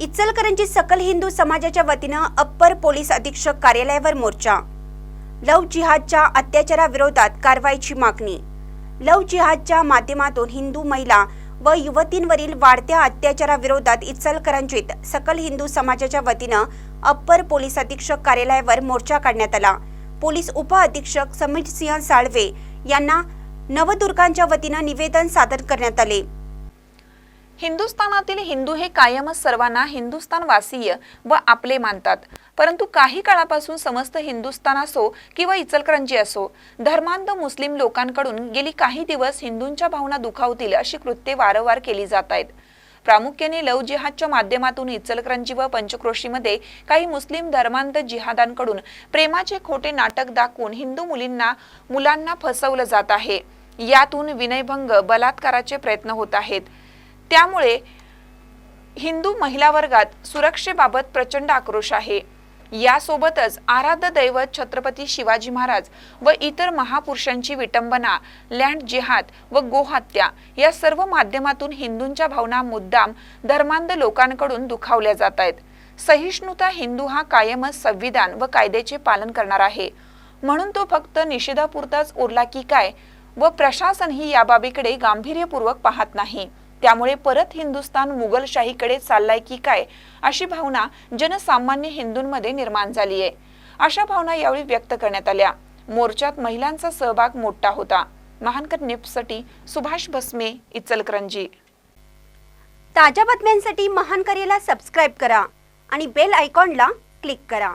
इचलकरंजी सकल हिंदू समाजाच्या वतीनं अप्पर पोलीस अधीक्षक कार्यालयावर मोर्चा. लव जिहादच्या अत्याचाराविरोधात कारवाईची मागणी. लव जिहादच्या माध्यमातून हिंदू महिला व युवतींवरील वाढत्या अत्याचाराविरोधात इचलकरंजीत सकल हिंदू समाजाच्या वतीनं अप्पर पोलीस अधीक्षक कार्यालयावर मोर्चा काढण्यात आला. पोलीस उपअधीक्षक समीर सिंह साळवे यांना नवदुर्गांच्या वतीनं निवेदन सादर करण्यात आले. हिंदुस्थानातील हिंदू हे कायमच सर्वांना हिंदुस्थानवासीय व आपले मानतात. परंतु काही काळापासून समस्त हिंदुस्थान असो किंवा इचलकरंजी असो धर्मांध मुस्लिम लोकांकडून गेली काही दिवस हिंदूंच्या भावना दुखावतील अशी कृत्ये वारंवार केली जात आहेत. प्रामुख्याने लव जिहादच्या माध्यमातून इचलकरंजी व पंचक्रोशीमध्ये काही मुस्लिम धर्मांध जिहादांकडून प्रेमाचे खोटे नाटक दाखवून हिंदू मुलींना मुलांना फसवलं जात आहे. यातून विनयभंग बलात्काराचे प्रयत्न होत आहेत. त्यामुळे हिंदू महिला वर्गात सुरक्षेबाबत प्रचंड आक्रोश आहे. यासोबतच आराध्य दैवत छत्रपती शिवाजी महाराज व इतर महापुरुषांची विटंबना लँड जिहाद व गोहत्या या सर्व माध्यमातून हिंदूंच्या भावना मुद्दाम धर्मांध लोकांकडून दुखावल्या जात आहेत. सहिष्णुता हिंदू हा कायमच संविधान व कायद्याचे पालन करणार आहे. म्हणून तो फक्त निषेधापुरताच उरला की काय व प्रशासनही या बाबीकडे गांभीर्यपूर्वक पाहत नाही. त्यामुळे परत हिंदुस्थान मुघलशाहीकडे चाललाय की काय अशी भावना जनसामान्य हिंदूंमध्ये निर्माण झाली आहे अशा भावना यावेळी व्यक्त करण्यात आल्या. मोर्चात महिलांचा सहभाग मोठा होता. महानकर निप्ससाठी सुभाष भस्मे इचलकरंजी. ताज्या बातम्यांसाठी महानकरेला सबस्क्राईब करा आणि बेल आयकॉनला क्लिक करा.